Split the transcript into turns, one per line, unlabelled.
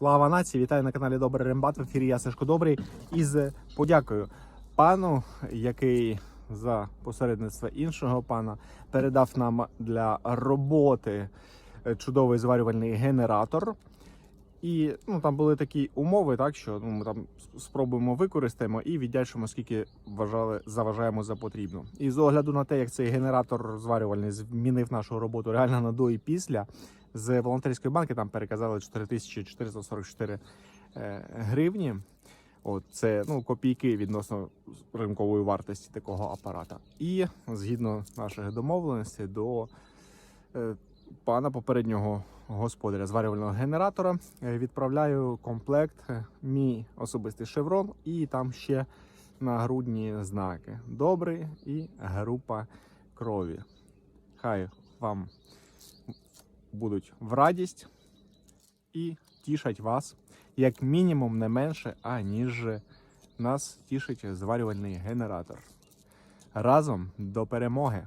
Слава нації! Вітаю на каналі Добрий Рембат. В ефірі я Сашко Добрий. Із подякою пану, який за посередництво іншого пана передав нам для роботи чудовий зварювальний генератор. І ну, там були такі умови, так що ну, ми там спробуємо використаємо і віддячимо, скільки вважали, заважаємо за потрібно. І з огляду на те, як цей генератор зварювальний змінив нашу роботу реально на до і після, з волонтерської банки там переказали 4444 е, гривні. От це ну копійки відносно ринкової вартості такого апарата. І згідно наших домовленостей до е, пана попереднього господаря зварювального генератора е, відправляю комплект, е, мій особистий шеврон, і там ще нагрудні знаки. Добрий і група крові. Хай вам будуть в радість і тішать вас як мінімум не менше, аніж нас тішить зварювальний генератор. Разом до перемоги!